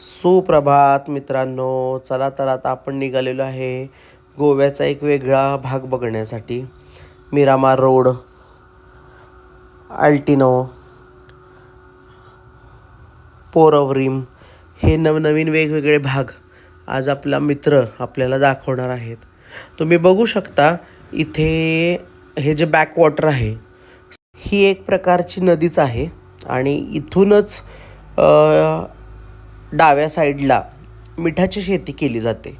सुप्रभात मित्रांनो. चला तर आता आपण निघालेलो आहे गोव्याचा एक वेगळा भाग बघण्यासाठी. मिरामार रोड अल्टिनो पोरवरीम हे नवनवीन वेगवेगळे भाग आज आपला मित्र आपल्याला दाखवणार आहेत. तुम्ही बघू शकता इथे हे जे बॅकवॉटर आहे ही एक प्रकारची नदीच आहे आणि इथूनच डाव्या साईडला मिठाची शेती केली जाते.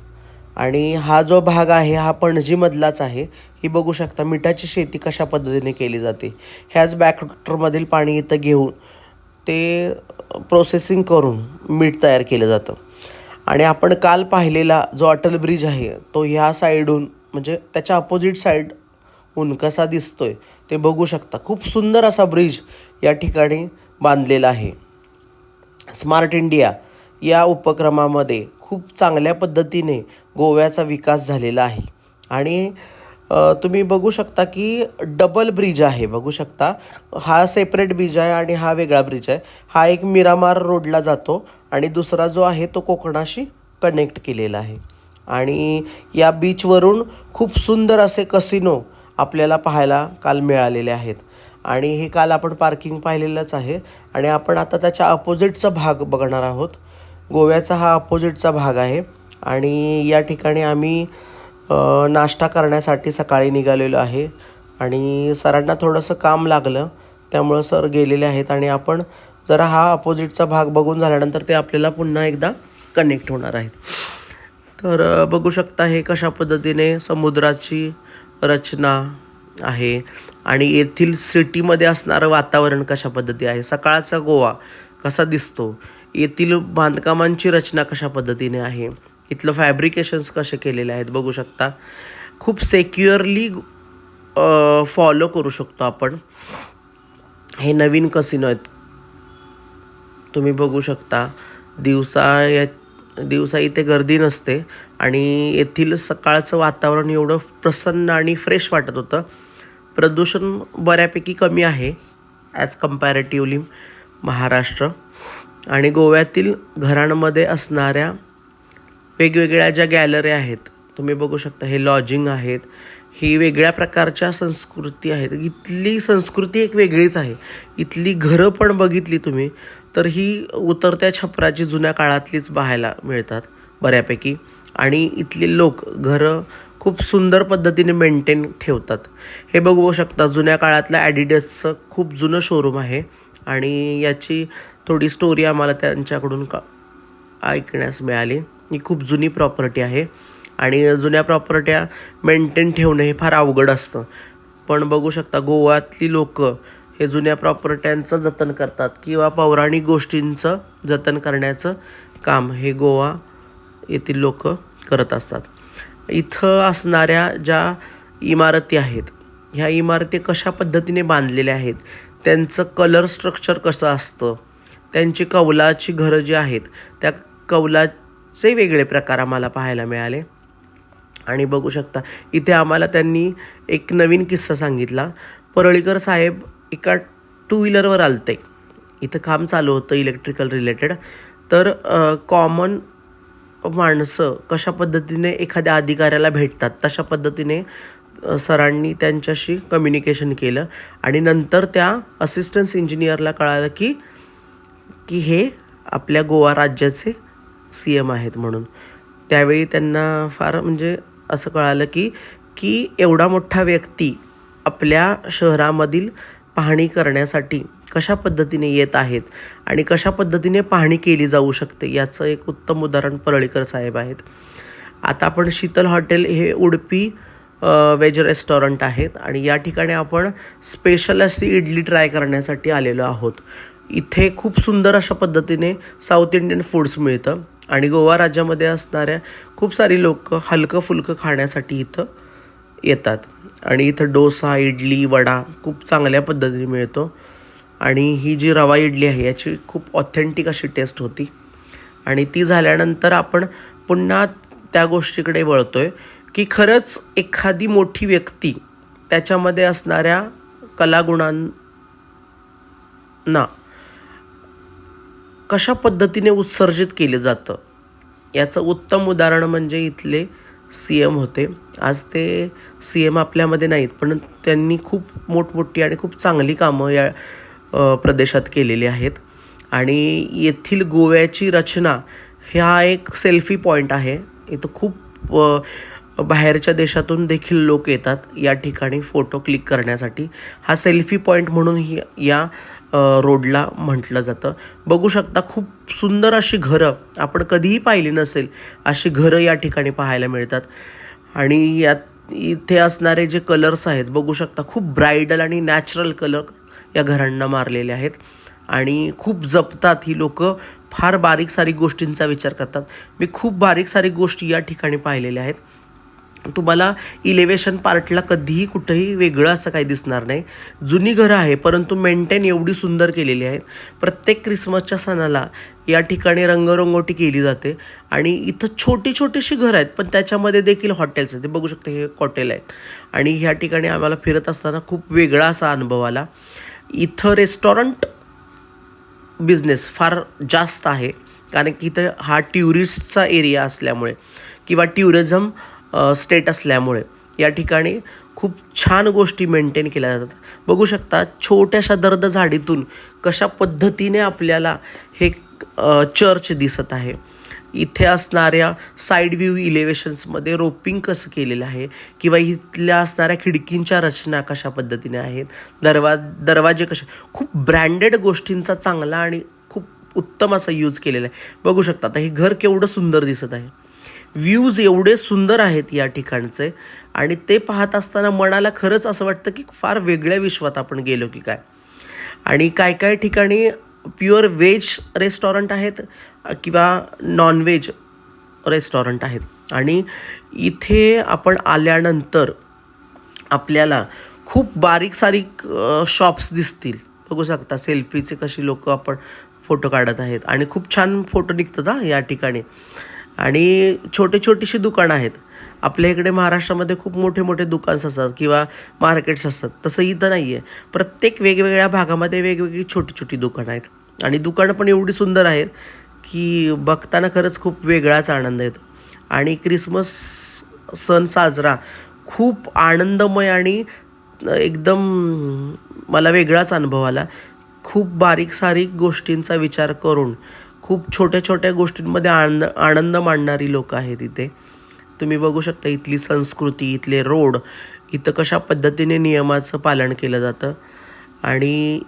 आणि हा जो भाग आहे हा पणजीमधलाच आहे. ही बघू शकता मिठाची शेती कशा पद्धतीने केली जाते. ह्याच बॅकवॉटरमधील पाणी इथं घेऊन ते प्रोसेसिंग करून मीठ तयार केलं जातं. आणि आपण काल पाहिलेला जो अटल ब्रिज आहे तो ह्या साईडहून म्हणजे त्याच्या अपोजिट साईडहून कसा दिसतोय ते बघू शकता. खूप सुंदर असा ब्रिज या ठिकाणी बांधलेला आहे. स्मार्ट इंडिया या उपक्रमामध्ये खूप चांगल्या पद्धतीने गोव्याचा विकास झालेला आहे. आणि तुम्ही बघू शकता की डबल ब्रिज आहे. बघू शकता हा सेपरेट ब्रिज आहे आणि हा वेगळा ब्रिज आहे. हा एक मिरामार रोडला जातो आणि दुसरा जो आहे तो कोकणाशी कनेक्ट केलेला आहे. आणि या बीचवरून खूप सुंदर असे कसिनो आपल्याला पाहायला काल मिळालेले आहेत. आणि हे काल आपण पार्किंग पाहिलेलंच आहे. आणि आपण आता त्याच्या अपोजिटचा भाग बघणार आहोत. गोव्याचा हा अपोजिटचा भाग आहे. आणि या ठिकाणी आम्ही नाश्ता करण्यासाठी सकाळी निघालेलो आहे. आणि सरांना थोडंसं काम लागलं त्यामुळं सर गेलेले आहेत. आणि आपण जरा हा अपोजिटचा भाग बघून झाल्यानंतर ते आपल्याला पुन्हा एकदा कनेक्ट होणार आहेत. तर बघू शकता हे कशा पद्धतीने समुद्राची रचना आहे. आणि येथील सिटीमध्ये असणारं वातावरण कशा पद्धती आहे? सकाळचा गोवा कसा दिसतो? येथील बांधकामांची रचना कशा पद्धतीने आहे? इथलं फॅब्रिकेशन्स कसे केलेले आहेत? बघू शकता. खूप सेक्युअरली फॉलो करू शकतो आपण. हे नवीन कसिनो आहेत. तुम्ही बघू शकता. दिवसा या दिवसा इथे गर्दी नसते आणि येथील सकाळचं वातावरण एवढं प्रसन्न आणि फ्रेश वाटत होतं. प्रदूषण बऱ्यापैकी कमी आहे ॲज कम्पॅरेटिवली महाराष्ट्र. आणि गोव्यातील घरांमध्ये असणाऱ्या वेगवेगळ्या ज्या गॅलऱ्या आहेत तुम्ही बघू शकता हे लॉजिंग आहेत ही वेगळ्या प्रकारच्या संस्कृती आहेत. इथली संस्कृती एक वेगळीच आहे. इथली घरं पण बघितली तुम्ही तर ही उतरत्या छपराची जुन्या काळातलीच पाहायला मिळतात बऱ्यापैकी. आणि इथले लोक घरं खूप सुंदर पद्धतीने मेंटेन ठेवतात. हे बघू शकता जुन्या काळातलं ॲडिडसचं खूप जुनं शोरूम आहे. आणि याची थोडी स्टोरी आम्हाला त्यांच्याकडून का ऐकण्यास मिळाली. ही खूप जुनी प्रॉपर्टी आहे. आणि जुन्या प्रॉपर्ट्या मेंटेन ठेवणं हे फार अवघड असतं. पण बघू शकता गोव्यातली लोक हे जुन्या प्रॉपर्ट्यांचं जतन करतात किंवा पौराणिक गोष्टींचं जतन करण्याचं काम हे गोवा येथील लोक करत असतात. इथं असणाऱ्या ज्या इमारती आहेत ह्या इमारती कशा पद्धतीने बांधलेल्या आहेत त्यांचं कलर स्ट्रक्चर कसं असतं त्यांची कौलाची घरं जी आहेत त्या कौलाचे वेगळे प्रकार आम्हाला पाहायला मिळाले. आणि बघू शकता इथे आम्हाला त्यांनी एक नवीन किस्सा सांगितला. परळीकर साहेब एका टू व्हीलरवर आलते. इथं काम चालू होतं इलेक्ट्रिकल रिलेटेड तर कॉमन माणसं कशा पद्धतीने एखाद्या अधिकाऱ्याला भेटतात तशा पद्धतीने सरांनी त्यांच्याशी कम्युनिकेशन केलं. आणि नंतर त्या असिस्टन्स इंजिनियरला कळालं की की हे आपल्या गोवा राज्याचे सी एम आहेत म्हणून. त्यावेळी त्यांना फार म्हणजे असं कळालं की की एवढा मोठा व्यक्ती आपल्या शहरामधील पाहणी करण्यासाठी कशा पद्धतीने येत आहेत आणि कशा पद्धतीने पाहणी केली जाऊ शकते याचं एक उत्तम उदाहरण परळीकर साहेब आहेत. आता आपण शीतल हॉटेल हे उडपी वेज रेस्टॉरंट आहेत आणि या ठिकाणी आपण स्पेशल अशी इडली ट्राय करण्यासाठी आलेलो आहोत. इथे खूप सुंदर अशा पद्धतीने साऊथ इंडियन फूड्स मिळतं. आणि गोवा राज्यामध्ये असणाऱ्या खूप सारी लोक हलकं फुलकं खाण्यासाठी इथं येतात. आणि इथं डोसा इडली वडा खूप चांगल्या पद्धतीने मिळतो. आणि ही जी रवा इडली आहे याची खूप ऑथेंटिक अशी टेस्ट होती. आणि ती झाल्यानंतर आपण पुन्हा त्या गोष्टीकडे वळतो आहे की खरंच एखादी मोठी व्यक्ती त्याच्यामध्ये असणाऱ्या कलागुणांना कशा पद्धतीने उत्सर्जित केलं जातं? याचं उत्तम उदाहरण म्हणजे इथले सी एम होते. आज ते सी एम आपल्यामध्ये नाहीत पण त्यांनी खूप मोठमोठी आणि खूप चांगली कामं या प्रदेशात केलेली आहेत. आणि येथील गोव्याची रचना ह्या एक सेल्फी पॉईंट आहे. इथं खूप बाहेरच्या देशातून देखील लोक येतात या ठिकाणी फोटो क्लिक करण्यासाठी. हा सेल्फी पॉईंट म्हणून ही या रोडला म्हटलं जातं. बघू शकता खूप सुंदर अशी घरं आपण कधीही पाहिली नसेल अशी घरं या ठिकाणी पाहायला मिळतात. आणि यात इथे असणारे जे कलर्स आहेत बघू शकता खूप ब्रायडल आणि नॅचरल कलर या घरांना मारलेले आहेत. आणि खूप जपतात ही लोक फार बारीक सारीक गोष्टींचा विचार करतात. मी खूप बारीक सारीक गोष्टी या ठिकाणी पाहिलेल्या आहेत. तुम्हाला इलेवेशन पार्टला कधीही कुठंही वेगळं असं काही दिसणार नाही. जुनी घरं आहे परंतु मेंटेन एवढी सुंदर केलेली आहेत. प्रत्येक क्रिसमसच्या सणाला या ठिकाणी रंगरंगोटी केली जाते आणि इथं छोटी छोटीशी घरं आहेत पण त्याच्यामध्ये देखील हॉटेल्स आहेत. ते बघू शकता हे हॉटेल आहेत. आणि ह्या ठिकाणी आम्हाला फिरत असताना खूप वेगळा असा अनुभव आला. इथं रेस्टॉरंट बिझनेस फार जास्त आहे कारण की इथं हा ट्युरिस्टचा एरिया असल्यामुळे किंवा ट्युरिझम स्टेट असल्यामुळे. या ठिकाणी खूप छान गोष्टी मेंटेन केल्या जातात. बघू शकता छोट्याशा दर्द झाडीतून कशा पद्धतीने आपल्याला हे चर्च दिसत आहे. इथे असणाऱ्या साईड व्ह्यू इलेवेशन्समध्ये रोपिंग कसं केलेलं आहे किंवा इथल्या असणाऱ्या खिडकींच्या रचना कशा पद्धतीने आहेत दरवा दरवाजे कसे? खूप ब्रँडेड गोष्टींचा चांगला आणि खूप उत्तम असा यूज केलेला आहे. बघू शकता आता हे घर केवढं सुंदर दिसत आहे. व्ह्यूज एवढे सुंदर आहेत या ठिकाणचे आणि ते पाहत असताना मनाला खरंच असं वाटतं की फार वेगळ्या विश्वात आपण गेलो की काय. आणि काय काय ठिकाणी प्युअर व्हेज रेस्टॉरंट आहेत किंवा नॉनव्हेज रेस्टॉरंट आहेत. आणि इथे आपण आल्यानंतर आपल्याला खूप बारीक सारीक शॉप्स दिसतील. बघू शकता सेल्फीचे कशी लोक आपण फोटो काढत आहेत. आणि खूप छान फोटो निघतात हा या ठिकाणी. आणि छोटे छोटीशी दुकानं आहेत. आपल्या इकडे महाराष्ट्रामध्ये खूप मोठे मोठे दुकान्स असतात किंवा मार्केट्स असतात. तसं इथं नाही आहे प्रत्येक वेगवेगळ्या भागामध्ये वेगवेगळी छोटी छोटी दुकानं आहेत. आणि दुकानं पण एवढी सुंदर आहेत की बघताना खरंच खूप वेगळाच आनंद येतो. आणि क्रिसमस सण साजरा खूप आनंदमय आणि एकदम मला वेगळाच अनुभव आला. खूप बारीक सारीक गोष्टींचा विचार करून खूप छोट्या छोट्या गोष्टींमध्ये आनंद आनंद मांडणारी लोक आहेत इथे. तुम्ही बघू शकता इथली संस्कृती इथले रोड इथं कशा पद्धतीने नियमाचं पालन केलं जातं. आणि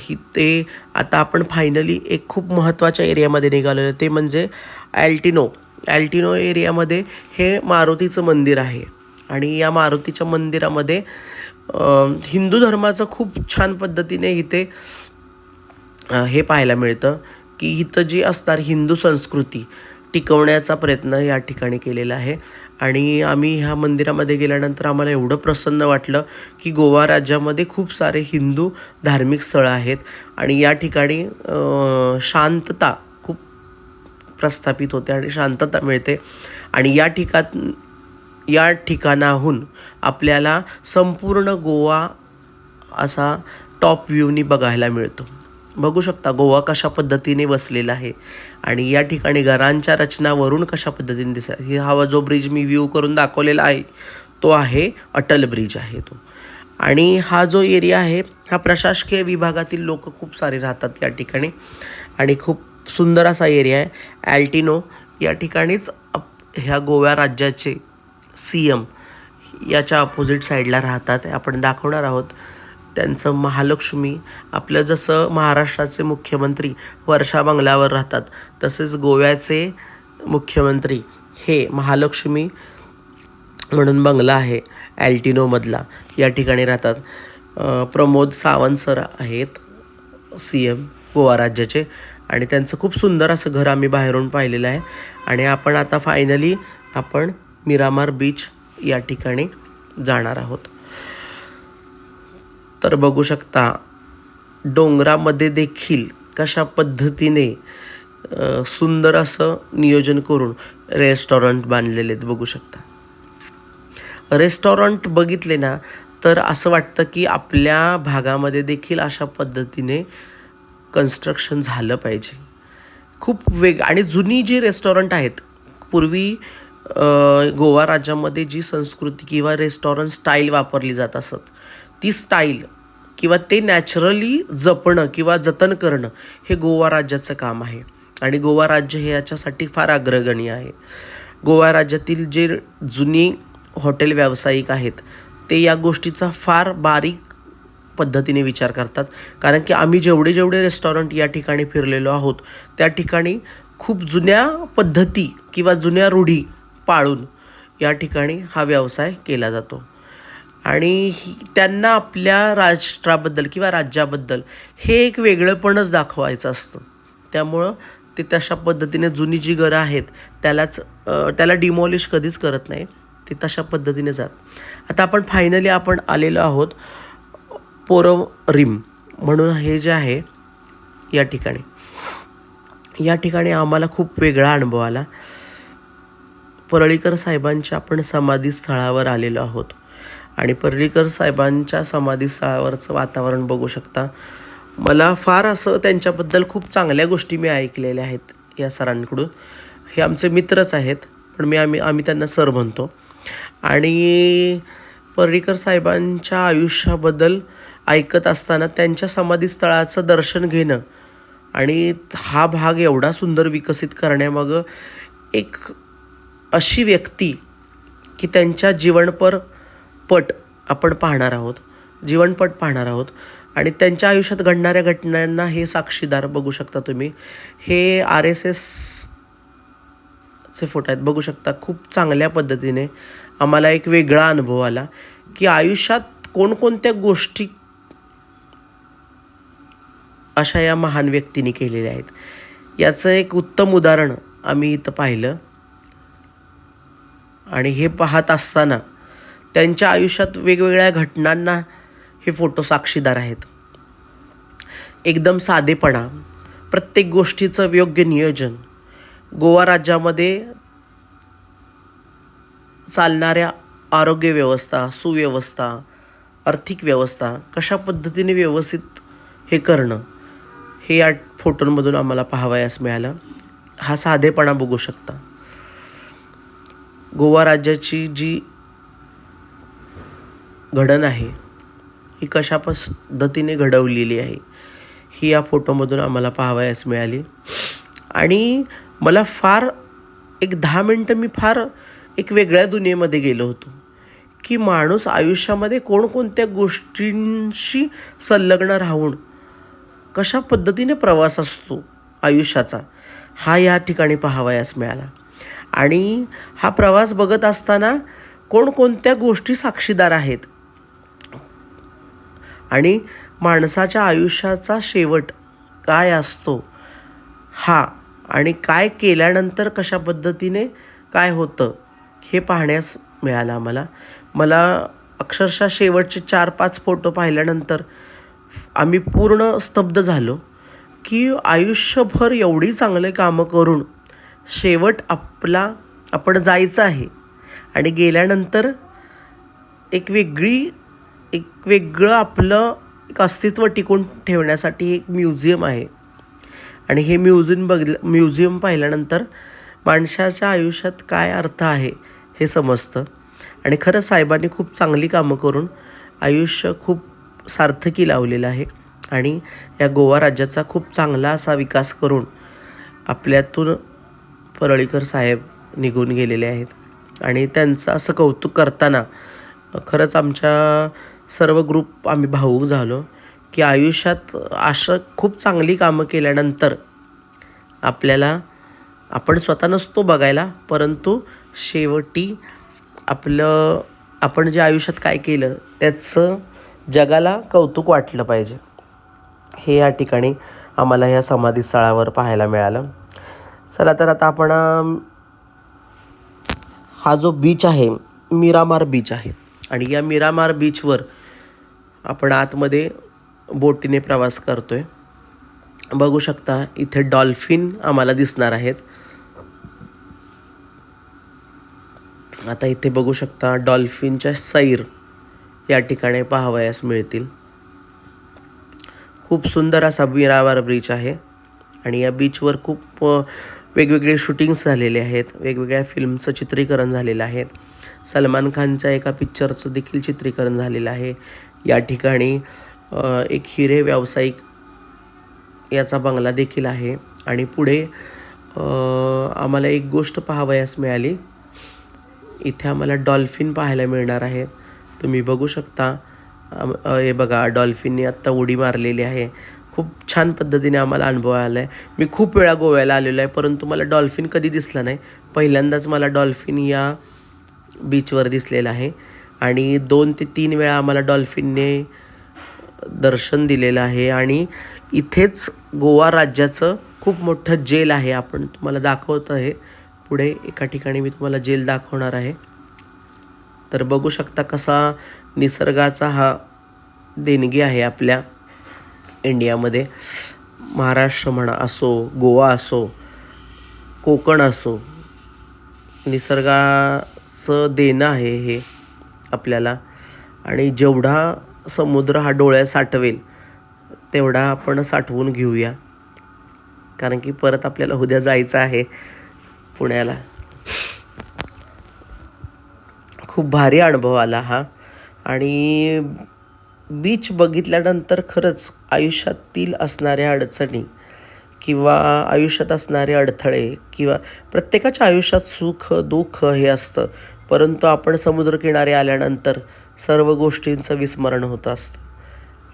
हि ते आता आपण फायनली एक खूप महत्त्वाच्या एरियामध्ये निघालेलं ते म्हणजे ॲल्टिनो ॲल्टिनो एरियामध्ये हे मारुतीचं मंदिर आहे. आणि या मारुतीच्या मंदिरामध्ये हिंदू धर्माचं खूप छान पद्धतीने इथे हे पाहायला मिळतं. की इथं जी असणार हिंदू संस्कृती टिकवण्याचा प्रयत्न या ठिकाणी केलेला आहे. आणि आम्ही ह्या मंदिरामध्ये गेल्यानंतर आम्हाला एवढं प्रसन्न वाटलं की गोवा राज्यामध्ये खूप सारे हिंदू धार्मिक स्थळं आहेत. आणि या ठिकाणी शांतता खूप प्रस्थापित होते आणि शांतता मिळते. आणि या ठिकाण या ठिकाणाहून आपल्याला संपूर्ण गोवा असा टॉप व्ह्यूनी बघायला मिळतो. बघू शकता गोवा कशा पद्धतीने वसलेला आहे आणि या ठिकाणी घरांच्या रचनावरून कशा पद्धतीने दिसत हे हा जो ब्रिज मी व्ह्यू करून दाखवलेला आहे तो आहे अटल ब्रिज आहे तो. आणि हा जो एरिया आहे हा प्रशासकीय विभागातील लोक खूप सारे राहतात या ठिकाणी. आणि खूप सुंदर असा एरिया आहे. ॲल्टिनो या ठिकाणीच ह्या गोव्या राज्याचे सी एम याच्या अपोजिट साईडला राहतात. आपण दाखवणार आहोत. त्यांचं महालक्ष्मी आपलं जसं महाराष्ट्राचे मुख्यमंत्री वर्षा बंगल्यावर राहतात तसेच गोव्याचे मुख्यमंत्री हे महालक्ष्मी म्हणून बंगला आहे ॲल्टिनोमधला या ठिकाणी राहतात. प्रमोद सावंत सर आहेत सी एम गोवा राज्याचे. आणि त्यांचं खूप सुंदर असं घर आम्ही बाहेरून पाहिलेलं आहे. आणि आपण आता फायनली आपण मिरामार बीच या ठिकाणी जाणार आहोत. तर बघू शकता डोंगरामध्ये देखील कशा पद्धतीने सुंदर असं नियोजन करून रेस्टॉरंट बांधलेले आहेत बघू शकता. रेस्टॉरंट बघितले ना तर असं वाटतं की आपल्या भागामध्ये देखील अशा पद्धतीने कन्स्ट्रक्शन झालं पाहिजे. खूप वेग आणि जुनी जी रेस्टॉरंट आहेत पूर्वी गोवा राज्यामध्ये जी संस्कृती किंवा रेस्टॉरंट स्टाईल वापरली जात असत ती स्टाईल किंवा ते नॅचरली जपणं किंवा जतन करणं हे गोवा राज्याचं काम आहे. आणि गोवा राज्य हे याच्यासाठी फार अग्रगणी आहे. गोवा राज्यातील जे जुनी हॉटेल व्यावसायिक आहेत ते या गोष्टीचा फार बारीक पद्धतीने विचार करतात. कारण की आम्ही जेवढे जेवढे रेस्टॉरंट या ठिकाणी फिरलेलो आहोत त्या ठिकाणी खूप जुन्या पद्धती किंवा जुन्या रूढी पाळून या ठिकाणी हा व्यवसाय केला जातो. आणि ही त्यांना आपल्या राष्ट्राबद्दल किंवा राज्याबद्दल हे एक वेगळंपणच दाखवायचं असतं. त्यामुळं ते तशा पद्धतीने जुनी जी घरं आहेत त्यालाच त्याला डिमॉलिश कधीच करत नाही. ते तशा पद्धतीने जात. आता आपण फायनली आपण आलेलो आहोत पोरव रिम म्हणून हे जे आहे या ठिकाणी. या ठिकाणी आम्हाला खूप वेगळा अनुभव आला. परळीकर साहेबांच्या आपण समाधीस्थळावर आलेलो आहोत. आणि पर्रीकर साहेबांच्या समाधीस्थळावरचं वातावरण बघू शकता. मला फार असं त्यांच्याबद्दल खूप चांगल्या गोष्टी मी ऐकलेल्या आहेत या सरांकडून. हे आमचे मित्रच आहेत पण मी आम्ही आम्ही त्यांना सर म्हणतो. आणि पर्रीकर साहेबांच्या आयुष्याबद्दल ऐकत असताना त्यांच्या समाधीस्थळाचं दर्शन घेणं आणि हा भाग एवढा सुंदर विकसित करण्यामागं एक अशी व्यक्ती की त्यांच्या जीवनपर पट आपण पाहणार आहोत जीवनपट पाहणार आहोत. आणि त्यांच्या आयुष्यात घडणाऱ्या घटनांना हे साक्षीदार बघू शकता तुम्ही. हे आर एस एस चे फोटो आहेत. बघू शकता खूप चांगल्या पद्धतीने आम्हाला एक वेगळा अनुभव आला की आयुष्यात कोणकोणत्या गोष्टी अशा या महान व्यक्तींनी केलेल्या आहेत. याचं एक उत्तम उदाहरण आम्ही इथं पाहिलं. आणि हे पाहत असताना त्यांच्या आयुष्यात वेगवेगळ्या घटनांना हे फोटो साक्षीदार आहेत. एकदम साधेपणा प्रत्येक गोष्टीचं योग्य नियोजन गोवा राज्यामध्ये चालणाऱ्या आरोग्य व्यवस्था सुव्यवस्था आर्थिक व्यवस्था कशा पद्धतीने व्यवस्थित हे करणं हे या फोटोंमधून आम्हाला पाहावयास मिळालं. हा साधेपणा बघू शकता. गोवा राज्याची जी घडण आहे ही कशा पद्धतीने घडवलेली आहे ही या फोटोमधून आम्हाला पाहावयास मिळाली. आणि मला फार एक दहा मिनटं मी फार एक वेगळ्या दुनियेमध्ये गेलो होतो की माणूस आयुष्यामध्ये कोणकोणत्या गोष्टींशी संलग्न राहून कशा पद्धतीने प्रवास असतो आयुष्याचा हा या ठिकाणी पाहावयास मिळाला. आणि हा प्रवास बघत असताना कोणकोणत्या गोष्टी साक्षीदार आहेत आणि माणसाच्या आयुष्याचा शेवट काय असतो? हा आणि काय केल्यानंतर कशा पद्धतीने काय होतं? हे पाहण्यास मिळालं आम्हाला. मला अक्षरशः शेवटचे चार पाच फोटो पाहिल्यानंतर आम्ही पूर्ण स्तब्ध झालो की आयुष्यभर एवढी चांगले कामं करून शेवट आपला आपण जायचं आहे. आणि गेल्यानंतर एक वेगळी एक वेगळं आपलं एक अस्तित्व टिकून ठेवण्यासाठी एक म्युझियम आहे. आणि हे म्युझियम बघ म्युझियम पाहिल्यानंतर माणसाच्या आयुष्यात काय अर्थ आहे हे समजतं. आणि खरं साहेबांनी खूप चांगली कामं करून आयुष्य खूप सार्थकी लावलेलं आहे. आणि या गोवा राज्याचा खूप चांगला असा विकास करून आपल्यातून परळीकर साहेब निघून गेलेले आहेत. आणि त्यांचं असं कौतुक करताना खरंच आमच्या सर्व ग्रुप आम्ही भावूक झालो की आयुष्यात अशा खूप चांगली कामं केल्यानंतर आपल्याला आपण स्वतः नसतो बघायला परंतु शेवटी आपलं आपण जे आयुष्यात काय केलं त्याचं जगाला कौतुक वाटलं पाहिजे. हे या ठिकाणी आम्हाला ह्या समाधीस्थळावर पाहायला मिळालं. चला तर आता आपण हा जो बीच आहे मिरामार बीच आहे. आणि या मिरामार बीचवर आपण आतमध्ये बोटीने प्रवास करतो आहे बघू शकता इथे डॉल्फिन आम्हाला दिसणार आहेत. आता इथे बघू शकता डॉल्फिनच्या सैर या ठिकाणी पाहावयास मिळतील. खूप सुंदर असा मिरामार ब्रिज आहे आणि या बीचवर खूप वेगवेगळे शूटिंग्स झालेले आहेत. वेगवेगळ्या फिल्मचं चित्रीकरण झालेलं आहे. सलमान खानच्या एका पिक्चरचं देखील चित्रीकरण झालेलं आहे. या ठिकाणी एक हिरे व्यावसायिक याचा बंगला देखील आहे. आणि पुढे आम्हाला एक गोष्ट पाहावयास मिळाली. इथे आम्हाला डॉल्फिन पाहायला मिळणार आहेत तुम्ही बघू शकता हे बघा डॉल्फिनने आत्ता उडी मारलेली आहे. खूप छान पद्धतीने आम्हाला अनुभव आला आहे मी खूप वेळा गोव्याला आलेलो आहे परंतु मला डॉल्फिन कधी दिसला नाही. पहिल्यांदाच मला डॉल्फिन या बीचवर दिसलेला आहे. आणि दोन ते तीन वेळा आम्हाला डॉल्फिनने दर्शन दिलेलं आहे. आणि इथेच गोवा राज्याचं खूप मोठं जेल आहे. आपण तुम्हाला दाखवत आहे. पुढे एका ठिकाणी मी तुम्हाला जेल दाखवणार आहे. तर बघू शकता कसा निसर्गाचा हा देणगी आहे आपल्या इंडियामध्ये. महाराष्ट्र म्हणा असो गोवा असो कोकण असो निसर्गाचं देणं आहे हे. आपल्याला. आणि जेवढा समुद्र हा डोळ्या साठवेल तेवढा आपण साठवून घेऊया. कारण की परत आपल्याला उद्या जायचं आहे पुण्याला. खूप भारी अनुभव आला हा. आणि बीच बघितल्यानंतर खरंच आयुष्यातील असणाऱ्या अडचणी किंवा आयुष्यात असणारे अडथळे किंवा प्रत्येकाच्या आयुष्यात सुख दुःख हे असतं. परंतु आपण समुद्रकिनारी आल्यानंतर सर्व गोष्टींचं विस्मरण होत असतं.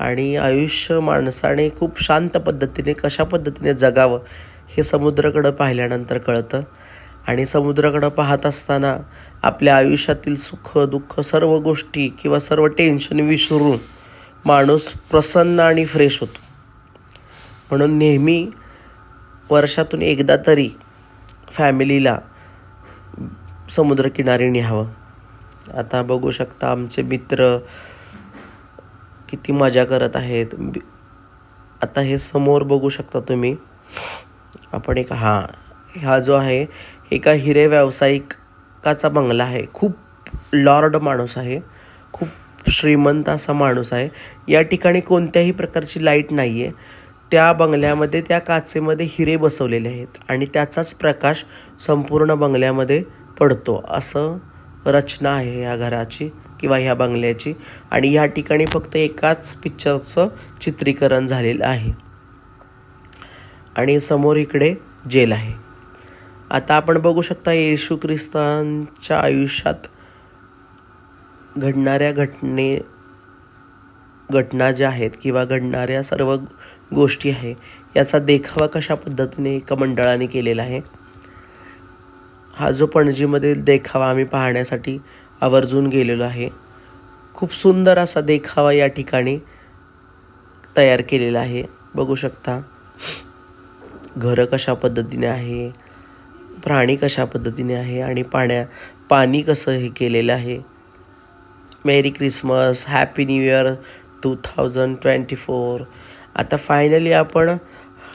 आणि आयुष्य माणसाने खूप शांत पद्धतीने कशा पद्धतीने जगावं हे समुद्राकडं पाहिल्यानंतर कळतं. आणि समुद्राकडं पाहत असताना आपल्या आयुष्यातील सुख दुःख सर्व गोष्टी किंवा सर्व टेन्शन विसरून माणूस प्रसन्न आणि फ्रेश होतो. म्हणून नेहमी वर्षातून एकदा तरी फॅमिलीला समुद्रकिनारी न्यावं आता बघू शकता आमचे मित्र किती मजा करत आहेत. आता हे समोर बघू शकता तुम्ही. आपण एक हा हा जो आहे एका हिरे व्यावसायिकाचा बंगला आहे. खूप लॉर्ड माणूस आहे. खूप श्रीमंत असा माणूस आहे. या ठिकाणी कोणत्याही प्रकारची लाइट नाही आहे त्या बंगल्यामध्ये त्या काचेमध्ये हिरे बसवलेले आहेत. आणि त्याचाच प्रकाश संपूर्ण बंगल्यामध्ये पडतो. असं रचना आहे या घराची किंवा ह्या बंगल्याची. आणि या ठिकाणी फक्त एकाच पिक्चरचं चित्रीकरण झालेलं आहे. आणि समोर इकडे जेल आहे. आता आपण बघू शकता येशू ख्रिस्तांच्या आयुष्यात घडणाऱ्या घटने घटना ज्या आहेत किंवा घडणाऱ्या सर्व गोष्टी आहे याचा देखावा कशा पद्धतीने एका मंडळाने केलेला आहे हा जो पणजीमधील देखावा आम्ही पाहण्यासाठी आवर्जून गेलेलो आहे. खूप सुंदर असा देखावा या ठिकाणी तयार केलेला आहे. बघू शकता घरं कशा पद्धतीने आहे प्राणी कशा पद्धतीने आहे आणि पाण्या पाणी कसं हे केलेलं आहे. Merry Christmas happy new year two thousand twenty four आता फायनली आपण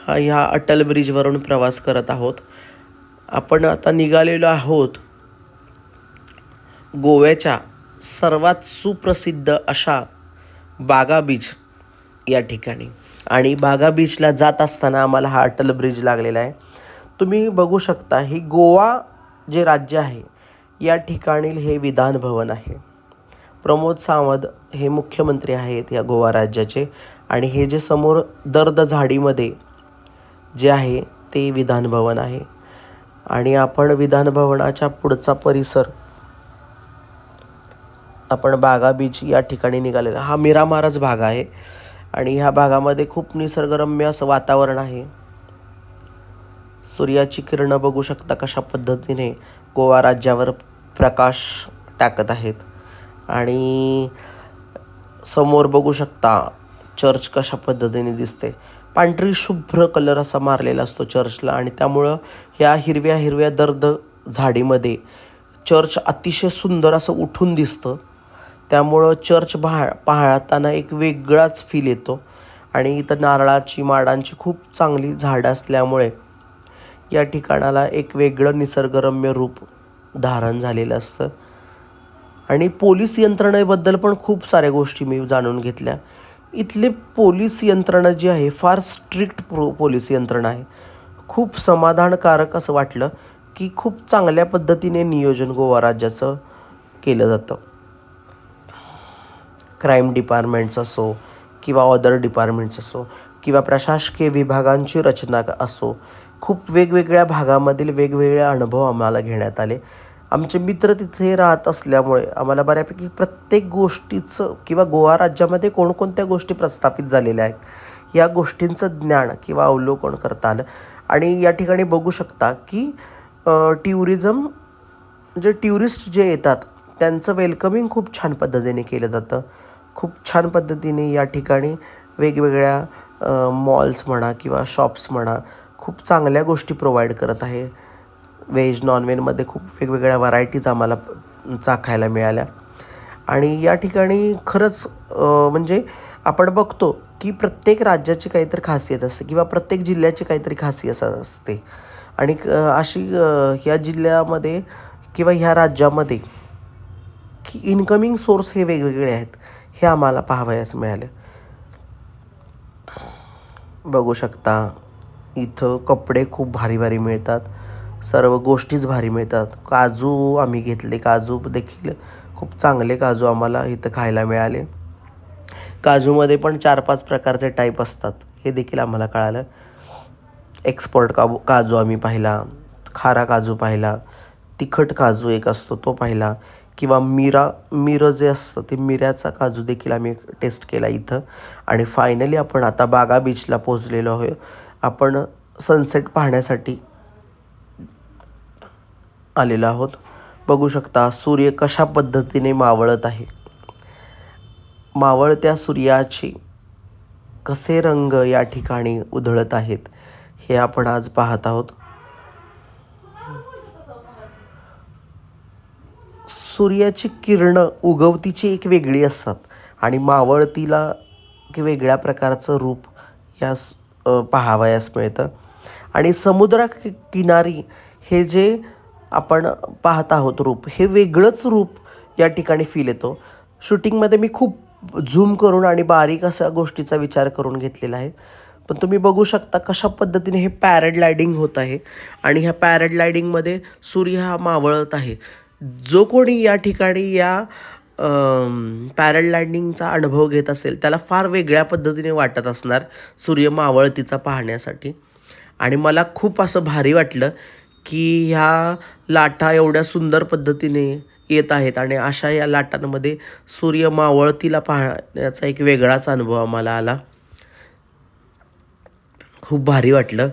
ह्या अटल ब्रिजवरून प्रवास करत आहोत. आपण आता निघालेलो आहोत गोव्याच्या सर्वात सुप्रसिद्ध अशा बागा बीच या ठिकाणी. आणि बागा बीचला जात असताना आम्हाला हा अटल ब्रिज लागलेला आहे. तुम्ही बघू शकता ही गोवा जे राज्य आहे या ठिकाणी हे विधान भवन आहे. प्रमोद सावंत हे मुख्यमंत्री आहेत या गोवा राज्याचे. आणि हे जे समोर दर्द झाडीमध्ये जे आहे ते विधान भवन आहे. आणि आपण विधान भवनाच्या पुढचा परिसर आपण बागा बीच या ठिकाणी निघालेला. हा मिरामारच भाग आहे आणि ह्या भागामध्ये खूप निसर्गरम्य असं वातावरण आहे. सूर्याची किरणं बघू शकता कशा पद्धतीने गोवा राज्यावर प्रकाश टाकत आहेत. आणि समोर बघू शकता चर्च कशा पद्धतीने दिसते. पांढरी शुभ्र कलर असा मारलेला असतो चर्चला आणि त्यामुळं ह्या हिरव्या हिरव्या दर्द झाडीमध्ये चर्च अतिशय सुंदर असं उठून दिसतं. त्यामुळं चर्च पहा पाहताना एक वेगळाच फील येतो आणि इथं नारळाची माडांची खूप चांगली झाडं असल्यामुळे या ठिकाणाला एक वेगळं निसर्गरम्य रूप धारण झालेलं असतं. आणि पोलीस यंत्रणेबद्दल पण खूप साऱ्या गोष्टी मी जाणून घेतल्या. इथले पोलीस यंत्रणा जी आहे फार स्ट्रिक्ट प्रो पोलीस यंत्रणा आहे. खूप समाधानकारक असं वाटलं की खूप चांगल्या पद्धतीने नियोजन गोवा राज्याचं केलं जातं. क्राईम डिपार्टमेंट्स असो किंवा अदर डिपार्टमेंट्स असो किंवा प्रशासकीय विभागांची रचना असो खूप वेगवेगळ्या भागामधील वेगवेगळे अनुभव आम्हाला घेण्यात आले. आमचे मित्र तिथे राहत असल्यामुळे आम्हाला बऱ्यापैकी प्रत्येक गोष्टीचं किंवा गोवा राज्यामध्ये कोणकोणत्या गोष्टी प्रस्थापित झालेल्या आहेत या गोष्टींचं ज्ञान किंवा अवलोकन करता आलं. आणि या ठिकाणी बघू शकता की ट्युरिझम जे ट्युरिस्ट जे येतात त्यांचं वेलकमिंग खूप छान पद्धतीने केलं जातं. खूप छान पद्धतीने या ठिकाणी वेगवेगळ्या मॉल्स म्हणा किंवा शॉप्स म्हणा खूप चांगल्या गोष्टी प्रोव्हाइड करत आहे. व्हेज नॉनव्हेजमध्ये खूप वेगवेगळ्या व्हरायटीज आम्हाला चाखायला मिळाल्या. आणि या ठिकाणी खरंच म्हणजे आपण बघतो की प्रत्येक राज्याची काहीतरी खासियत असते किंवा प्रत्येक जिल्ह्याची काहीतरी खासियत असते. आणि अशी ह्या जिल्ह्यामध्ये किंवा ह्या राज्यामध्ये की इन्कमिंग सोर्स हे वेगवेगळे आहेत हे आम्हाला पाहावयास मिळाले. बघू शकता इथं कपडे खूप भारी भारी मिळतात. सर्व गोष्टीच भारी मिळतात. काजू आम्ही घेतले. काजू देखील खूप चांगले काजू आम्हाला इथं खायला मिळाले. काजूमध्ये पण चार पाच प्रकारचे टाईप असतात. हे देखील आम्हाला कळालं. एक्सपोर्ट काबू काजू आम्ही पाहिला. खारा काजू पाहिला. तिखट काजू एक असतो तो पाहिला. किंवा मिरा मिरं जे असतं ते मिऱ्याचा काजू देखील आम्ही टेस्ट केला इथं. आणि फायनली आपण आता बागा बीचला पोचलेलो आहोत. आपण सनसेट पाहण्यासाठी आलेलो आहोत. बघू शकता सूर्य कशा पद्धतीने मावळत आहे. मावळत्या सूर्याचे कसे रंग या ठिकाणी उधळत आहेत हे आपण आज पाहत आहोत. सूर्याची किरणं उगवतीची एक वेगळी असतात आणि मावळतीला की वेगळ्या प्रकारचं रूप यास पाहावयास मिळतं. आणि समुद्रा किनारी हे जे आपण पाहत आहोत रूप. हे वेगळंच रूप या ठिकाणी फील येतो. शूटिंगमध्ये मी खूप झूम करून आणि बारीक अशा गोष्टीचा विचार करून घेतलेला आहे. पण तुम्ही बघू शकता कशा पद्धतीने हे पॅराग्लायडिंग होत आहे आणि ह्या पॅराग्लायडिंगमध्ये सूर्य हा मावळत आहे. जो कोणी या ठिकाणी या पॅराग्लायडिंगचा अनुभव घेत असेल त्याला फार वेगळ्या पद्धतीने वाटत असणार सूर्य मावळतीचा पाहण्यासाठी. आणि मला खूप असं भारी वाटलं की ह्या लाटा एवढ्या सुंदर पद्धतीने येत आहेत आणि अशा या लाटांमध्ये सूर्य मावळतीला पाहण्याचा एक वेगळाच अनुभव आम्हाला आला. खूप भारी वाटलं.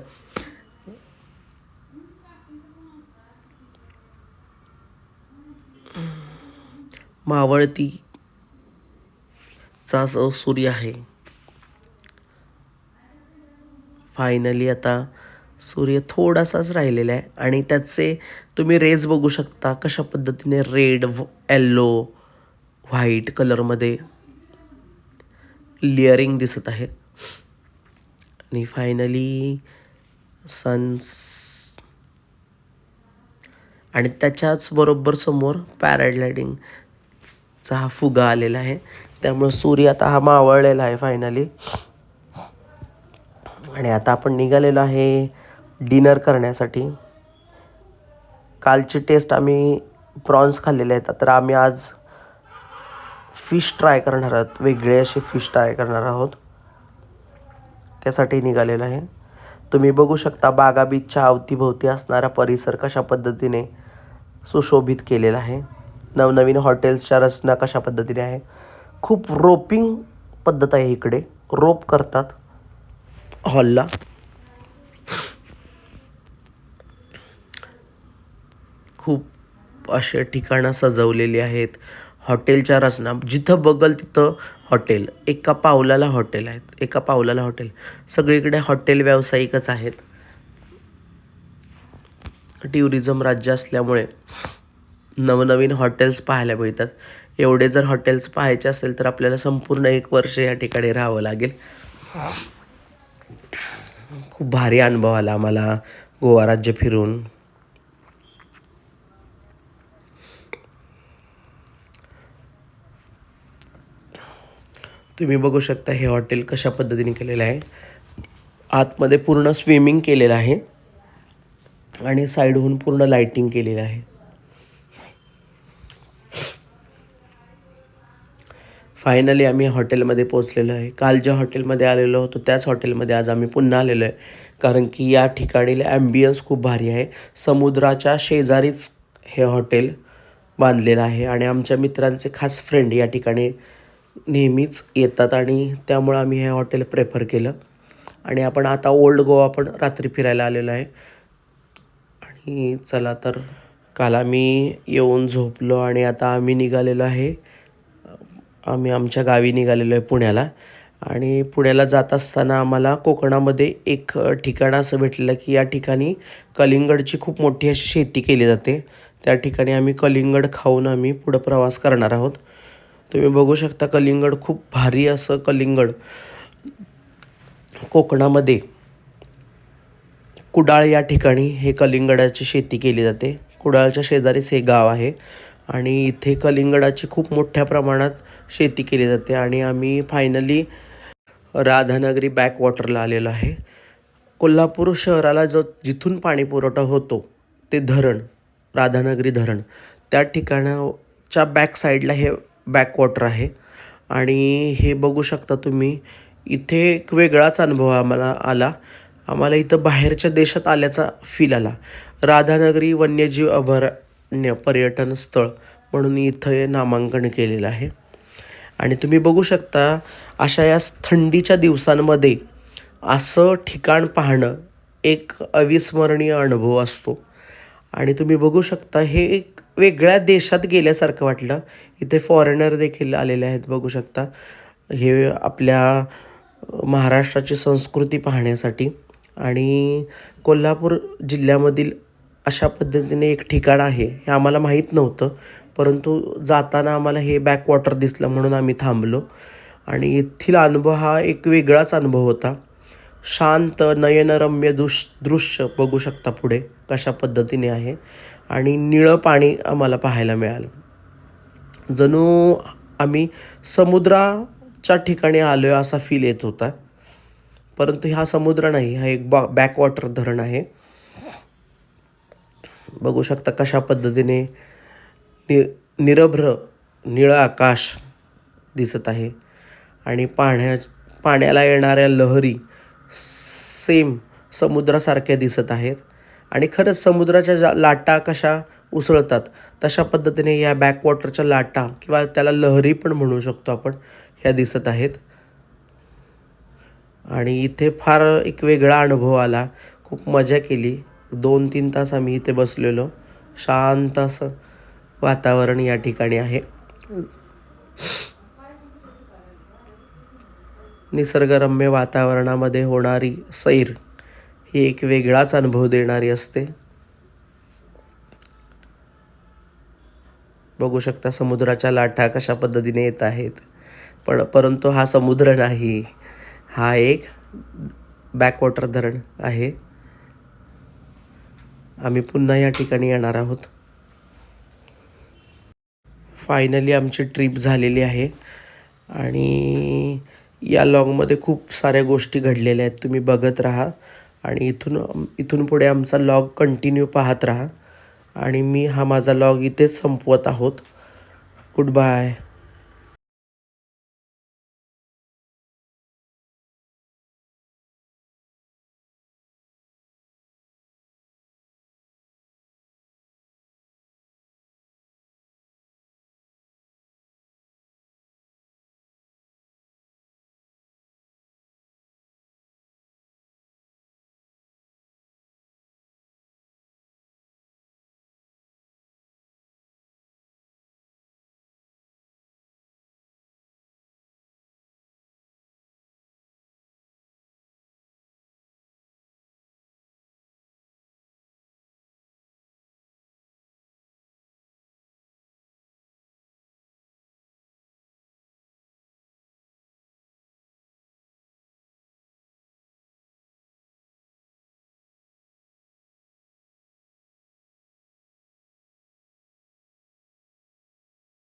मावळतीचा जो सूर्य आहे फायनली आता सूर्य थोडासाच राहिलेला आहे आणि त्याचे तुम्ही रेज बघू शकता कशा पद्धतीने रेड येल्लो व्हाईट कलरमध्ये लिअरिंग दिसत आहे. आणि फायनली सन्स आणि त्याच्याच बरोबर समोर पॅराग्लायडिंगचा हा फुगा आलेला आहे. त्यामुळं सूर्य आता हा मावळलेला आहे फायनली आणि आता आपण निघालेलो आहे डिनर करण्यासाठी. कालची टेस्ट आम्ही प्रॉन्स खाल्लेले आहेत. तर आम्ही आज फिश ट्राय करणार आहोत. वेगळे असे फिश ट्राय करणार आहोत. त्यासाठी निघालेलं आहे. तुम्ही बघू शकता बागा बीचच्या अवतीभोवती असणारा परिसर कशा पद्धतीने सुशोभित केलेला आहे. नवनवीन हॉटेल्सच्या रचना कशा पद्धतीने आहे. खूप रोपिंग पद्धत आहे इकडे. रोप करतात हॉलला. खूप असे ठिकाणं सजवलेली आहेत. हॉटेलच्या रचना जिथं बघल तिथं हॉटेल एका पावलाला हॉटेल आहेत एका पावलाला हॉटेल. सगळीकडे हॉटेल व्यावसायिकच आहेत. ट्युरिझम राज्य असल्यामुळे नवनवीन हॉटेल्स पाहायला मिळतात. एवढे जर हॉटेल्स पाहायचे असेल तर आपल्याला संपूर्ण एक वर्ष या ठिकाणी राहावं लागेल. खूप भारी अनुभव आला आम्हाला गोवा राज्य फिरून. तुम्ही बघू शकता हे हॉटेल कशा पद्धतीने केलेलं आहे. आतमध्ये पूर्ण स्विमिंग केलेलं आहे. आणि साईडहून पूर्ण लाईटिंग केलेलं आहे. फायनली आम्ही हॉटेलमध्ये पोचलेलो आहे. काल ज्या हॉटेलमध्ये आलेलो होतो त्याच हॉटेलमध्ये आज आम्ही पुन्हा आलेलो आहे. कारण की या ठिकाणी ॲम्बियन्स खूप भारी आहे. समुद्राच्या शेजारीच हे हॉटेल बांधलेलं आहे. आणि आमच्या मित्रांचे खास फ्रेंड या ठिकाणी नेहमीच येतात आणि त्यामुळं आम्ही हे हॉटेल प्रेफर केलं. आणि आपण आता ओल्ड गोवा पण रात्री फिरायला आलेलो आहे. आणि चला तर काल आम्ही येऊन झोपलो आणि आता आम्ही निघालेलो आहे. आम्ही आमच्या गावी निघालेलो आहे पुण्याला. आणि पुण्याला जात असताना आम्हाला कोकणामध्ये एक ठिकाण असं भेटलेलं की या ठिकाणी कलिंगडची खूप मोठी अशी शेती केली जाते. त्या ठिकाणी आम्ही कलिंगड खाऊन आम्ही पुढं प्रवास करणार आहोत. तुम्ही बघू शकता कलिंगड खूप भारी असं कलिंगड. कोकणामध्ये कुडाळ या ठिकाणी हे कलिंगडाची शेती केली जाते. कुडाळच्या शेजारीच हे गाव आहे आणि इथे कलिंगडाची खूप मोठ्या प्रमाणात शेती केली जाते आणि आम्ही फायनली राधानगरी बॅकवॉटरला आलेलो आहे. कोल्हापूर शहराला जो जिथून पाणी पुरवठा होतो ते धरण राधानगरी धरण त्या ठिकाणाच्या बॅक साईडला हे बॅकवॉटर आहे. आणि हे बघू शकता तुम्ही इथे एक वेगळाच अनुभव आम्हाला आला. आम्हाला इथं बाहेरच्या देशात आल्याचा फील आला. राधानगरी वन्यजीव अभयारण्य पर्यटन स्थळ म्हणून इथं नामांकन केलेलं आहे. आणि तुम्ही बघू शकता अशा या थंडीच्या दिवसांमध्ये असं ठिकाण पाहणं एक अविस्मरणीय अनुभव असतो. आणि तुम्ही बघू शकता हे एक वेगळ्या देशात गेल्यासारखं वाटलं. इथे फॉरेनर देखील आलेले आहेत बघू शकता. हे आपल्या महाराष्ट्राची संस्कृती पाहण्यासाठी. आणि कोल्हापूर जिल्ह्यामधील अशा पद्धतीने एक ठिकाण आहे हे आम्हाला माहीत नव्हतं. परंतु जाताना आम्हाला हे बॅकवॉटर दिसलं म्हणून आम्ही थांबलो. आणि येथील अनुभव हा एक वेगळाच अनुभव होता. शांत नयनरम्य दुश दृश्य बघू शकता पुढे कशा पद्धतीने आहे. आणि निळं पाणी आम्हाला पाहायला मिळालं. जणू आम्ही समुद्राच्या ठिकाणी आलो आहे असा फील येत होता. परंतु हा समुद्र नाही हा एक बा बॅकवॉटर धरण आहे. बघू शकता कशा पद्धतीने नि निरभ्र निळं आकाश दिसत आहे. आणि पाण्या पाण्याला येणाऱ्या लहरी सेम समुद्रासारख्या दिसत आहेत. आणि खरंच समुद्राच्या ज्या लाटा कशा उसळतात तशा पद्धतीने या बॅकवॉटरच्या लाटा किंवा त्याला लहरी पण म्हणू शकतो आपण ह्या दिसत आहेत. आणि इथे फार एक वेगळा अनुभव आला. खूप मजा केली. दोन तीन तास आम्ही इथे बसलेलो. शांत असं वातावरण या ठिकाणी आहे. निसर्गरम्य वातावरणामध्ये होणारी सैर ही एक वेगळाच अनुभव देणारी असते. बघू शकता समुद्राच्या लाटा कशा पद्धतीने येत आहेत. पण परंतु हा समुद्र नाही. हा एक बॅकवॉटर धरण आहे. आम्ही पुन्हा या ठिकाणी येणार आहोत. फायनली आमची ट्रिप झालेली आहे. आणि या लॉगमध्ये खूप साऱ्या गोष्टी घडलेल्या आहेत. तुम्ही बघत राहा. आणि इथून इथून पुढे आमचा लॉग कंटिन्यू पाहत राहा. आणि मी हा माझा लॉग इथेच संपवत आहोत. Good bye